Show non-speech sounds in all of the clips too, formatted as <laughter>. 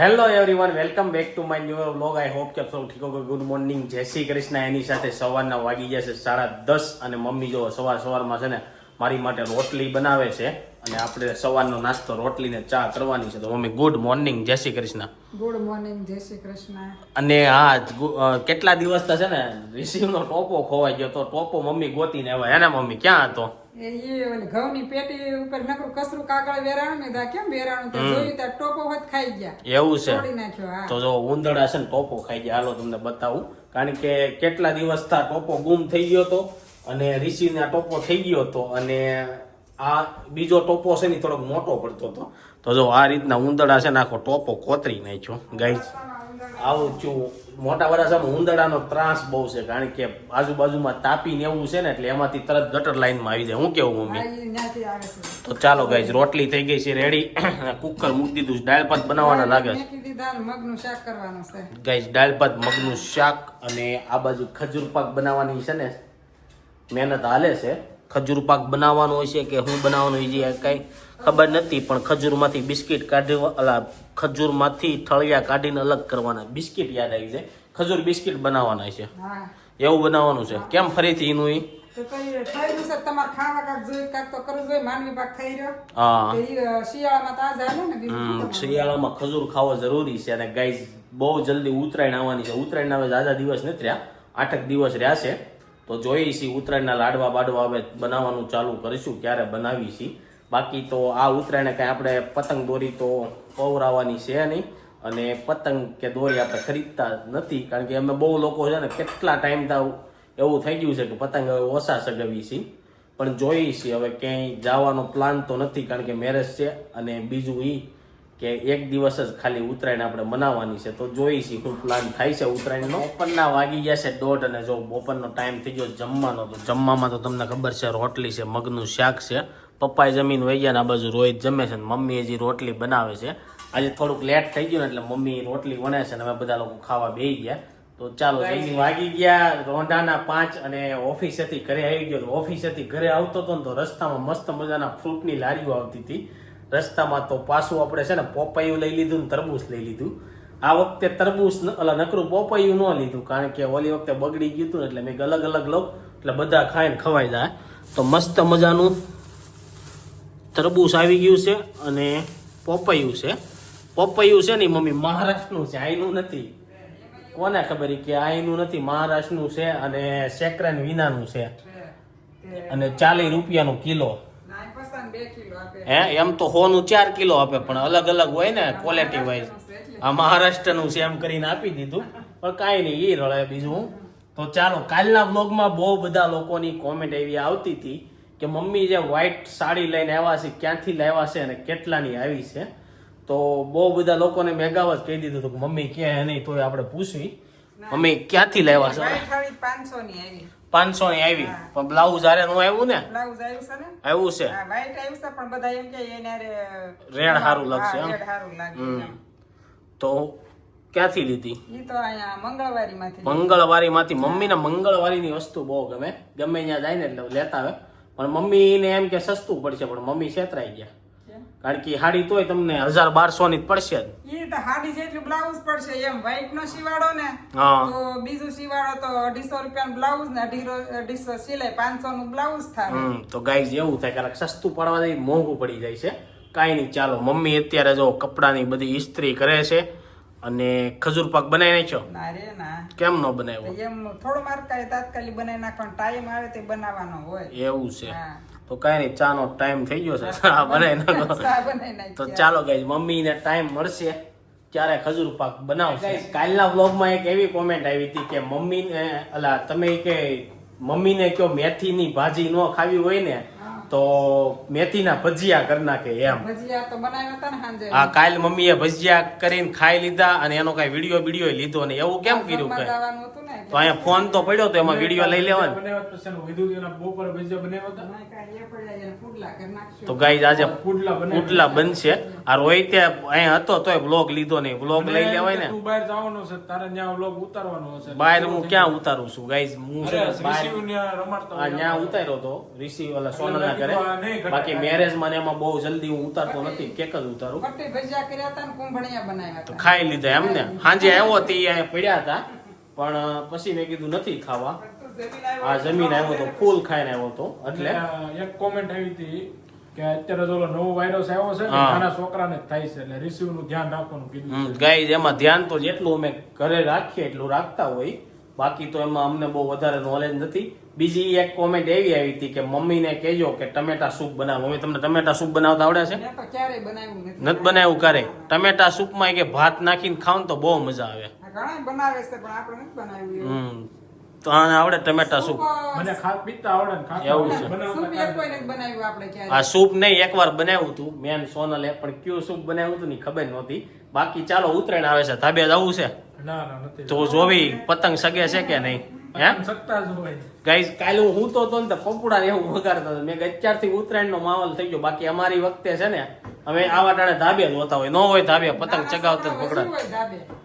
Hello everyone welcome back to my new vlog I hope કે સૌ ઠીક હોગો good morning જય શ્રી કૃષ્ણ. એની સાથે સવારના વાગી ગયા છે સાડા દસ અને મમ્મી જો સવાર સવારમાં છે ને મારી માટે રોટલી બનાવે છે. અને આપણે સવારનો નાસ્તો રોટલી ને ચા કરવાની છે. તો મમ્મી ગુડ મોર્નિંગ જય શ્રી કૃષ્ણ. ગુડ મોર્નિંગ જય શ્રી કૃષ્ણ. અને હા કેટલા દિવસ છે ને? રિસીવનો ટોપો ખોવાઈ ગયો તો ટોપો મમ્મી ગોતીને આવ્યા. એને મમ્મી ક્યાં હતો? ઘઉંની પેટી ઉપર નકરું કસરું કાગળ વેરાણું ને કેમ વેરાણું? તે જોયું ત્યાં ટોપો હોત ખાઈ ગયા. એવું છે. તો જો ઉંદરડા છે ને ટોપો ખાઈ ગયા. હાલો તમને બતાવું. કારણ કે કેટલા દિવસ થા ટોપો ગુમ થઈ ગયો હતો અને ઋષિને ટોપો થઈ ગયો હતો અને આ બીજો ટોપો છે ને થોડોક મોટો પડતો હતો. તો જો આ રીતના ઉંદડા છે ને આખો ટોપો કોતરી નાખ્યો. ગાઈસ આવું છું. મોટા વરાસામાં ઉંદડાનો ત્રાસ બહુ છે કારણ કે આજુબાજુમાં તાપી ને એવું છે ને એટલે એમાંથી તરત ગટર લાઈનમાં આવી જાય. હું કેવું મમ્મી? તો ચાલો ગાઈસ રોટલી થઈ ગઈ છે રેડી <coughs> કુકર મૂકી દીધું છે દાળ ભાત બનાવવાના લાગે છે. ગાઈસ દાળ ભાત મગનું શાક અને આ બાજુ ખજૂર પાક બનાવવાની છે ને મહેનત હાલે છે. ખજૂર પાક બનાવવાનો હોય છે કે હું બનાવવાનું હોય છે કાંઈ ખબર નથી પણ ખજૂરમાંથી બિસ્કિટ કાઢવા અલા ખજૂરમાંથી ઠળિયા કાઢીને અલગ કરવાના. બિસ્કિટ યાદ આવી જાય. ખજૂર બિસ્કિટ બનાવવાના છે. એવું બનાવવાનું છે. કેમ ફરીથી એનું તો શિયાળામાં શું ખજૂર ખાવો જરૂરી છે. અને ગાય બહુ જલ્દી ઉત્તરાયણ આવવાની છે. ઉત્તરાયણ આવે આજા દિવસ નથી રહ્યા. આઠક દિવસ રહ્યા છે. તો જોઈએ છીએ ઉત્તરાયણના લાડવા બાડવા હવે બનાવવાનું ચાલુ કરીશું, ક્યારે બનાવી છીએ બાકી તો આ ઉત્તરાયણે કાંઈ આપણે પતંગ દોરી તો પવરાવાની છે નહીં, અને પતંગ કે દોરી આપણે ખરીદતા નથી, કારણ કે અમે બહુ લોકો છે ને કેટલા ટાઈમ તાવ એવું થઈ ગયું છે કે પતંગ હવે ઓછા સગાવી છીએ પણ જોઈએ છીએ હવે ક્યાંય જવાનો પ્લાન તો નથી, કારણ કે મેરેજ છે અને બીજું ઈ કે એક દિવસ જ ખાલી ઉત્તરાયણ આપણે મનાવવાની છે. તો જોઈશી શું પ્લાન થાય છે ઉત્તરાયણનો? બપોરના વાગી ગયા છે દોઢ અને જો બપોરનો ટાઈમ થઈ ગયો જમવાનો તો જમવામાં તો તમને ખબર છે રોટલી છે મગનું શાક છે. પપ્પાએ જમીન વહી ગયા ને આ બાજુ રોહિત જમે છે ને મમ્મી હજી રોટલી બનાવે છે. આજે થોડુંક લેટ થઈ ગયું ને એટલે મમ્મી રોટલી વણે છે ને અમે બધા લોકો ખાવા બેસી ગયા. તો ચાલો જલ્દી વાગી ગયા રોંઢાના પાંચ અને ઓફિસેથી ઘરે આવી ગયો. ઓફિસેથી ઘરે આવતો હતો ને તો રસ્તામાં મસ્ત મજાના ફ્રૂટની લારીઓ આવતી હતી. રસ્તામાં તો પાછું આપણે છે ને પોપૈયું લઈ લીધું ને તરબૂચ લઈ લીધું. આ વખતે તરબૂચ એટલે નકરું પોપૈયું ન લીધું, કારણ કે ઓલી વખતે બગડી ગયું હતું એટલે મેં અલગ અલગ લઉં, એટલે બધા ખાઈને ખવાઈ જાય. તો મસ્ત મજાનું તરબૂચ આવી ગયું છે અને પોપૈયું છે. પોપૈયું છે ને મમ્મી મહારાષ્ટ્રનું છે આઈનું નથી. કોને ખબર કે આઈનું નથી, મહારાષ્ટ્રનું છે અને સેક્રેન વિનાનું છે. અને ચાલીસ રૂપિયાનું કિલો નાઈ પસંદ બે કિલો આપે હે એમ તો હોનું ચાર કિલો આપે પણ અલગ અલગ હોય ને ક્વોલિટી વાઇઝ આ મહારાષ્ટ્રનું છે એમ કરીને આપી દીધું. પણ કાંઈ નહીં એ રળે બીજું. તો ચાલો કાલના બ્લોગમાં બહુ બધા લોકોની કોમેન્ટ એવી આવતી હતી કે મમ્મી જે વ્હાઇટ સાડી લઈને આવ્યા છે ક્યાંથી લાવ્યા છે અને કેટલાની આવી છે. તો બહુ બધા લોકોને મેં અગાઉ જ કહી દીધું હતું કે મમ્મી ક્યાં નહીં તોય આપણે પૂછવી. મમ્મી ક્યાંથી લાવ્યા છે? પાંચસો ની આવી. પણ બ્લાઉઝ આરે નું આવ્યું ને? બ્લાઉઝ આવ્યું છે ને? આવ્યું છે. વ્હાઈટ આવ્યું છે પણ બધા એમ કે એને રેડ હારું લાગશે એમ? રેડ હારું લાગે હમ. તો ક્યાંથી લીધી? ઈ તો અહીંયા મંગળવારી માંથી મંગળવારી માંથી મમ્મીને મંગળવારી ની વસ્તુ બહુ ગમે. ગમે ત્યાં જાય ને એટલે લેતા આવે. પણ મમ્મીને એમ કે સસ્તું પડશે પણ મમ્મી છેતરાઈ ગયા. કારણ કે હાડી તોય તમને હજાર બારસો ની પડશે જ. ઈ તો હાડી જેટલું બ્લાઉઝ પડશે એમ વ્હાઈટ નો સીવાડો ને તો બીજું સીવાડો તો અઢીસો રૂપિયા બ્લાઉઝ ને અઢીસો સિલાઈ પાંચસો નું બ્લાઉઝ થાય તો ગાઈઝ એવું થાય કારણ કે સસ્તું પડવા દે મોંઘું પડી જાય છે. કાંઈ નહીં ચાલો મમ્મી અત્યારે જો કપડાની બધી ઇસ્ત્રી કરે છે અને ખજૂર પાક બનાવી નાખ્યો. ના રે ના. કેમ નો બનાવ્યો? એમ થોડો મારતા કાંઈ તાત્કાલિક બનાવી નાખવાનો ટાઈમ આવે તે બનાવવાનો હોય. એવું છે. હા. તો કાંઈ નહીં ચાનો ટાઈમ થઈ ગયો છે. ચા બનાવી નાખી તો ચાલો ગાઈઝ મમ્મીને ટાઈમ મળશે. ત્યારે ખજૂર પાક બનાવશે? કાલના વ્લોગમાં એક એવી કોમેન્ટ આવી હતી કે મમ્મીને અલા તમે કે મમ્મીને કયો મેથીની ભાજી ન ખાવી હોય ને તો મેથીના ભજીયા કરી નાખે એમ. ભજીયા તો બનાવ્યા હતા ને સાંજે. આ કાલ મમ્મીએ ભજીયા કરીને ખાઈ લીધા અને એનો કઈ વીડિયો વીડિયો લીધો ને એવું કેમ કર્યું જમવા કે જવાનું હતું ને તો અહીંયા ફોન તો પડ્યો તો એમાં વીડિયો લઈ લેવાનો. હતા. કાંઈ. તો ગાઈઝ આજે પુડલા બનશે. આ રોહિતે અહીંયા હતો તોય બ્લોગ લીધો નહીં. બ્લોગ લઈ લેવાય ને. બહાર જવાનો છે તારે ત્યાં બ્લોગ ઉતારવાનો છે બહાર હું ક્યાં ઉતારું છું? ગાઈઝ હું છે ત્યાં આ ત્યાં ઉતાર્યો તો. ઋષિ ઓલા સોનલ આ બાકી મેરેજમાં એમાં બહુ જલ્દી હું ઉતારતો નથી. કેક જ ઉતારું? તો ખાઈ લીધા એમ ને. સાંજે આવ્યો તે અહીંયા પડ્યા હતા. પણ પછી મેં કીધું નથી ખાવા. આ જમીન આવ્યો તો ફૂલ ખાઈને આવ્યો તો એટલે. એક કોમેન્ટ આવી હતી કે અત્યારે જો નવો વાયરસ આવ્યો છે. નાના છોકરાને જ થાય છે એટલે રિસીવનું ધ્યાન રાખવાનું કીધું. ગાઈઝ એમાં ધ્યાન તો જેટલું અમે ઘરે રાખીએ એટલું રાખતા હોય. બાકી તો એમાં અમને બહુ વધારે નોલેજ નથી. બીજી એક કોમેન્ટ એવી આવી હતી કે મમ્મીને કહેજો કે ટમેટા સૂપ બનાવો. મમ્મી તમને ટમેટા સૂપ બનાવતા આવડે છે? નથી. બનાવ્યું ક્યારે? ટમેટા સૂપમાં કે ભાત નાખીને ખાવ તો બહુ મજા આવે. બનાવે છે પણ આપણે નથી બનાવ્યું હમ. તો આને આવડે ટમેટા સૂપ મને ખાત પીતા આવડે ને એવું છે. સૂપ એક કોઈ નથી બનાવ્યું આપણે આ સૂપ નહીં એકવાર બનાવ્યું હતું. મેન સોનલે પણ કયું સૂપ બનાવ્યું હતું ની ખબર નહોતી. બાકી ચાલો ઉતરાયણ આવે છે. ધાબે જવું છે. ના ના નથી. તો જોવી પતંગ સગે છે કે નહીં? હે? કાલે હું તો તો ને તો એવું વગાડતો હતો. મેં અત્યારથી ઉત્તરાયણ નો માહોલ થઈ ગયો. બાકી અમારી વખતે છે ને અમે આવા ટાણે ધાબે હોતા હોય. ન હોય ધાબે પતંગ ચગાવતા પકડા?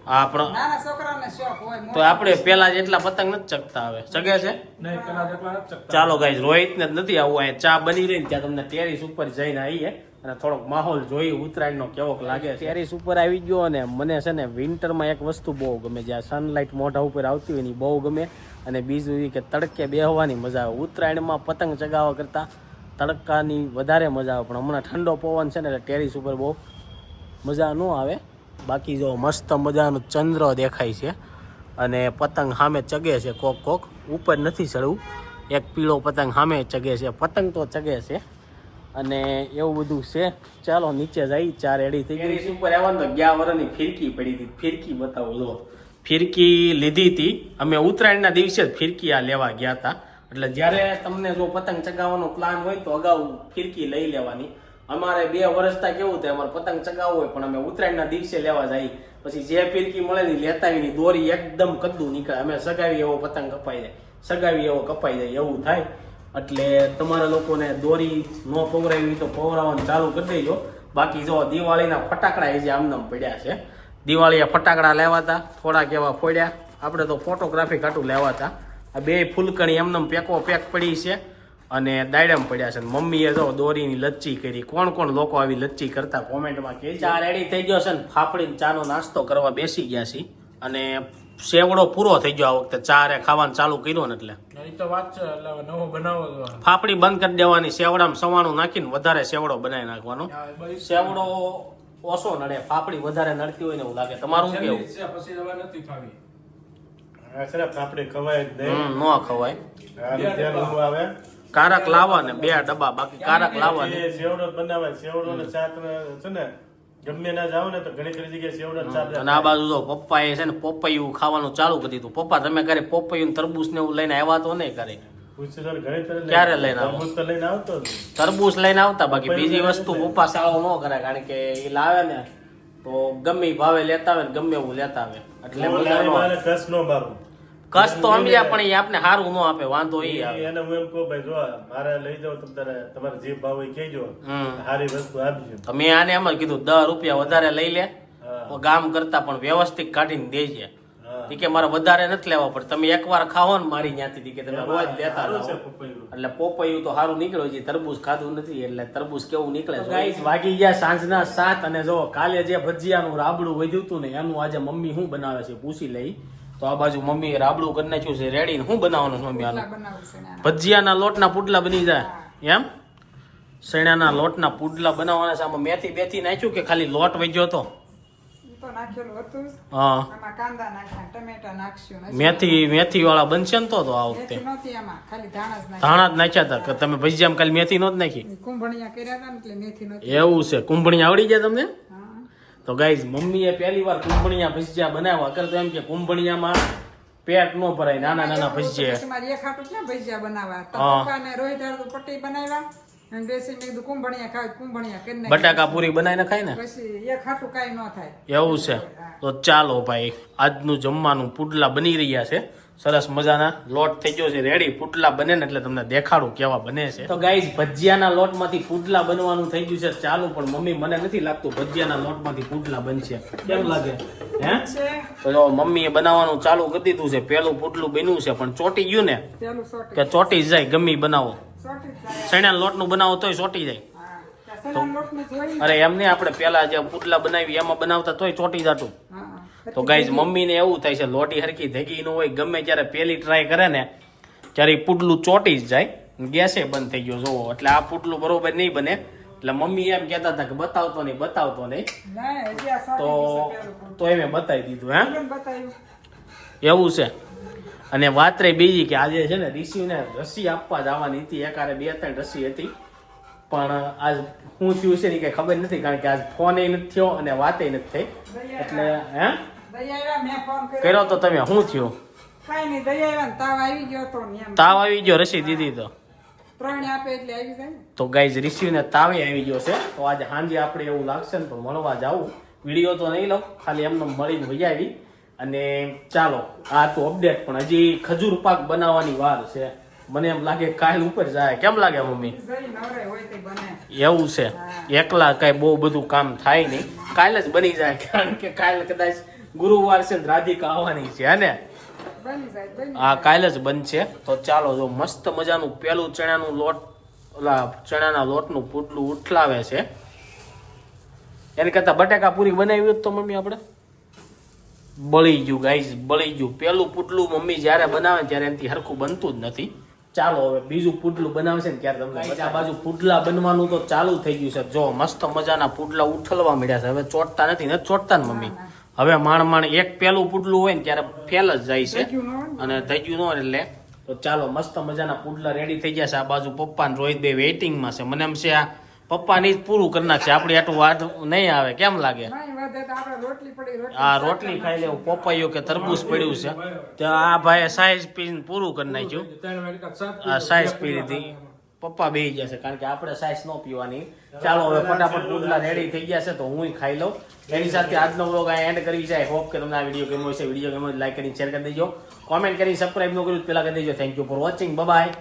હા પણ નાના છોકરાઓને શોખ હોય તો આપણે પેલા જેટલા પતંગ નથી ચગતા હવે. ચગે છે? નહીં પેલા જેટલા નથી શકતા ચાલો ગાઈઝ રોહિત ને નથી આવું. અહીંયા ચા બની રહી ને ત્યાં તમને ટેરિસ ઉપર જઈને આવીએ. અને થોડોક માહોલ જોઈ ઉત્તરાયણ નો કેવોક લાગે ટેરિસ ઉપર આવી ગયો અને મને છે ને વિન્ટરમાં એક વસ્તુ બહુ ગમે. જ્યાં સનલાઇટ મોઢા ઉપર આવતી હોય ને બહુ ગમે. અને બીજું એ કે તડકે બેહવાની મજા આવે. ઉત્તરાયણમાં પતંગ ચગાવવા કરતા તડકાની વધારે મજા આવે. પણ હમણાં ઠંડો પવન છે ને એટલે ટેરિસ ઉપર બહુ મજા ન આવે. બાકી જો મસ્ત મજાનું ચંદ્ર દેખાય છે. અને પતંગ સામે ચગે છે કોક કોક. ઉપર નથી ચડવું. એક પીળો પતંગ સામે ચગે છે. પતંગ તો ચગે છે. અને એવું બધું છે. ચાલો નીચે જઈ ચાર એડી થઈ ગઈ ઉપર આવવાનું તો ગયા વર્ષની ફિરકી પડી હતી. ફિરકી બતાવો જો ફિરકી લીધી હતી. અમે ઉત્તરાયણના દિવસે જ ફિરકી આ લેવા ગયા હતા. એટલે જ્યારે તમને જો પતંગ ચગાવવાનો પ્લાન હોય તો અગાઉ ફિરકી લઈ લેવાની. અમારે બે વર્ષતા કેવું થાય અમારે પતંગ ચગાવવું હોય પણ અમે ઉત્તરાયણના દિવસે લેવા જઈએ પછી જે ફિરકી મળે ને લેતા એની દોરી એકદમ કદ્દુ નીકળે. અમે સગાવી એવો પતંગ કપાઈ જાય. સગાવી એવો કપાઈ જાય એવું થાય. એટલે તમારા લોકોને દોરી ન પવરાવી તો પવરાવવાનું ચાલુ કરી દેજો. બાકી જો દિવાળીના ફટાકડા એ જે આમનામ પડ્યા છે દિવાળીએ ફટાકડા લેવા હતા, થોડાક એવા ફોડ્યા. આપણે તો ફોટોગ્રાફી ઘાટું લેવા હતા. આ બે ફૂલકણી એમનેમ પેકો પેક પડી છે અને દાયડમ પડ્યા છે. મમ્મીએ જો દોરીની લચ્ચી કરી. કોણ કોણ લોકો આવી લચ્ચી કરતા? કોમેન્ટમાં કે ચા રેડી થઈ ગયો છે ને ફાફડીને ચાનો નાસ્તો કરવા બેસી ગયા છીએ. અને સેવડો પૂરો થઈ ગયો આ વખતે. ચારે ખાવાનું ચાલુ કર્યું ને એટલે. એ તો વાત છે એટલે હવે નવો બનાવો તો. ફાફડી બંધ કરી દેવાની સેવડામાં સવાણું નાખીને વધારે સેવડો બનાવી નાખવાનો. સેવડો ઓછો નડે ફાફડી વધારે નડતી હોય ને એવું લાગે. તમારું શું કેવું? જ છે, પછી હવે નથી ખાવી. આ છે ને ફાફડી ખવાય જ નહીં. હમ ન ખવાય. આનું ધ્યાન હું આવે. કારક લાવવા ને બે ડબ્બા બાકી કારક લાવવા સેવડો જ બનાવાય. સેવડો ને છે ને ગમે ના જાવ ને તો ઘણી ખરી જગ્યાએ સેવડો ચાલે અને આ બાજુ તો પપ્પાએ છે ને પપૈયું ખાવાનું ચાલુ કરી દીધું. પપ્પા તમે ઘરે પપૈયું ને તરબૂચ ને એવું લઈને આવ્યા તો નહીં ક્યારે લઈને તરબૂચ લઈને આવતો તરબૂચ લઈને આવતા બાકી બીજી વસ્તુ પપ્પા સાળો ન કરે કારણ કે એ લાવે ને તો ગમે ભાવે લેતા આવે ને ગમે એવું લેતા આવે. એટલે કસ નો મારું. કસ તો સમજ્યા પણ એ આપને સારું ન આપે વાંધો એ આવે. એને હું એમ કહું ભાઈ જો મારે લઈ જાવ તમે તારે તમારે જે ભાવ હોય કહેજો. સારી વસ્તુ આપજો તો મેં આને એમ જ કીધું દસ રૂપિયા વધારે લઈ લે ગામ કરતા પણ વ્યવસ્થિત કાઢીને દેજે. કે મારે વધારે નથી લેવા પડે તમે એકવાર ખાવો ને મારી ત્યાંથી. કે તમે રોજ લેતા રહો. એટલે પોપૈયું તો સારું નીકળ્યું છે તરબૂચ ખાધું નથી એટલે તરબૂચ કેવું નીકળે ગાઈસ વાગી ગયા સાંજના સાત અને જો કાલે જે ભજીયાનું રાબડું વધ્યું હતું ને એનું આજે મમ્મી શું બનાવે છે પૂછી લઈ. તો આ બાજુ મમ્મી રાબડું કરી નાખ્યું છે રેડી શું બનાવવાનું છે મમ્મી આનું. ભજીયાના લોટના પુડલા બની જાય. એમ? શેણાના લોટના પુડલા બનાવવાના છે. આમાં મેથી બેથી નાખ્યું કે ખાલી લોટ વજ્યો હતું. જ. ને મેથી મેથી વાળા બનશે ને તો તો આ વખતે? ધાણા જ નાખ્યા. હતા કે તમે ભજીયામાં ખાલી મેથી નાખી? કુંભણિયા કર્યા હતા એટલે મેથી એવું છે. કુંભણી આવડી ગયા તમને? તો ગાઈઝ મમ્મીએ પહેલી વાર કુંભણિયા ભજીયા બનાવ્યા. અગર તો એમ કે કુંભણિયામાં પેટ નો ભરાય નાના નાના ભજીયા. મારી એક હાટું ક્યાં ભજીયા બનાવ્યા તો પપ્પાને રોહિત હારે પટ્ટી બનાવ્યા કરી. બટાકા પૂરી બનાવીને ખાય ને? પછી એક હાટું કાંઈ ન થાય. એવું છે. તો ચાલો ભાઈ આજનું જમવાનું પુડલા બની રહ્યા છે. સરસ મજાના લોટ થઈ ગયો છે રેડી પુટલા બને ને એટલે તમને દેખાડું કેવા બને છે. તો ગાઈઝ ભજીયાના લોટમાંથી પુટલા બનવાનું થઈ ગયું છે ચાલુ પણ મમ્મી મને નથી લાગતું ભજીયાના લોટમાંથી પુટલા બનશે. કેમ લાગે? હે? તો જો મમ્મીએ બનાવવાનું ચાલુ કરી દીધું છે પેલું પુટલું બન્યું છે પણ ચોટી ગયું ને કે ચોટી જાય ગમી બનાવો. ચણા લોટનું બનાવો તોય ચોટી જાય. અરે એમ નહીં આપણે પેલા જે પુટલા બનાવી એમાં બનાવતા તોય ચોટી જાતું. તો ગાઈઝ મમ્મીને એવું થાય છે લોટી હરખી ધગી ન હોય ગમે ત્યારે પેલી ટ્રાય કરે ને ત્યારે પુટલું ચોટી જ જાય ગેસે બંધ થઈ ગયો જોવો. એટલે આ પુટલું બરોબર નહીં બને. એટલે મમ્મી એમ કહેતા હતા કે બતાવતો નહીં બતાવતો નહીં. તો તો એમ બતાવી દીધું હે? એવું છે. અને વાત રહી બીજી કે આજે છે ને ઋષિને રસી આપવા જવાની હતી. એકારે બે ત્રણ રસી હતી. પણ આજ શું થયું છે ને કઈ ખબર નથી કારણ કે આજ ફોન નથી થયો અને વાતે નથી થઈ. એટલે હે? કર્યો. તો તમે શું થયું? તાવ આવી ગયો રસી દીધી તો. તો ગાઈઝ રિસીવને તાવે આવી ગયો છે. તો આજે સાંજે આપણે એવું લાગશે ને તો મળવા જાવું વીડિયો તો નહીં લઉં ખાલી એમને મળીને વહી આવી. અને ચાલો આ તો અપડેટ પણ હજી ખજૂર પાક બનાવવાની વાર છે. મને એમ લાગે કાલ ઉપર જાય. કેમ લાગે મમ્મી? એવું છે. એકલા કઈ બહુ બધું કામ થાય નહીં. કાલે જ બની જાય કારણ કે કાલે કદાચ ગુરુવાર છે ને રાધિકા આવવાની છે હે ને? હા આ કાલે જ બંધ છે તો ચાલો જો મસ્ત મજાનું પેલું ચણાનું લોટ ઓલા ચણાના લોટનું પુટલું ઉઠલાવે છે. એને કરતા બટાકા પૂરી બનાવી હોત તો મમ્મી આપણે? બળી ગયું ગાઈસ બળી ગયું. પેલું પુટલું મમ્મી જ્યારે બનાવે ત્યારે એનાથી હરખું બનતું જ નથી. ચાલો હવે બીજું પુટલું બનાવશે ને ત્યારે તમને આ બાજુ પુટલા બનવાનું તો ચાલુ થઈ ગયું છે. જો મસ્ત મજાના પુટલા ઉઠલવા મળ્યા છે. હવે ચોટતા નથી ને ચોટતા ને મમ્મી? હવે માણ માણ એક પેલું પુડલું હોય ને ત્યારે ફેલ જ જાય છે. અને થઈ ગયું ન એટલે તો ચાલો મસ્ત મજાના પુડલા રેડી થઈ ગયા છે. આ બાજુ પપ્પા ને રોહિત બે વેઇટિંગમાં છે. મને એમ છે આ પપ્પાની જ પૂરું કરી નાખશે. આપણી આટલું વાત નહીં આવે. કેમ લાગે? નહીં વધે તો આપણે રોટલી પડી રોટલી આ રોટલી ખાઈ લેવું. પપૈયું કે તરબૂચ પડ્યું છે. તો આ ભાઈ સાઈઝ પીને પૂરું કરી નાખ્યું. આ સાઈઝ પી લીધી પપ્પા બેહી જશે કારણ કે આપણે સાઈઝ ન પીવાની. ચાલો, હવે ફટાફટ પુડલા રેડી થઈ ગયા છે, તો હું ખાઈ લઉં. એની સાથે આજનો વ્લોગ આ એન્ડ કરી જાય હોપ કે તમને આ વીડિયો ગમ્યો હશે. વીડિયો ગમ્યો લાઈક કરીને શેર કરી દેજો. કોમેન્ટ કરીને સબસ્ક્રાઈબ ન કર્યું પેલા કરી દેજો. Thank you for watching bye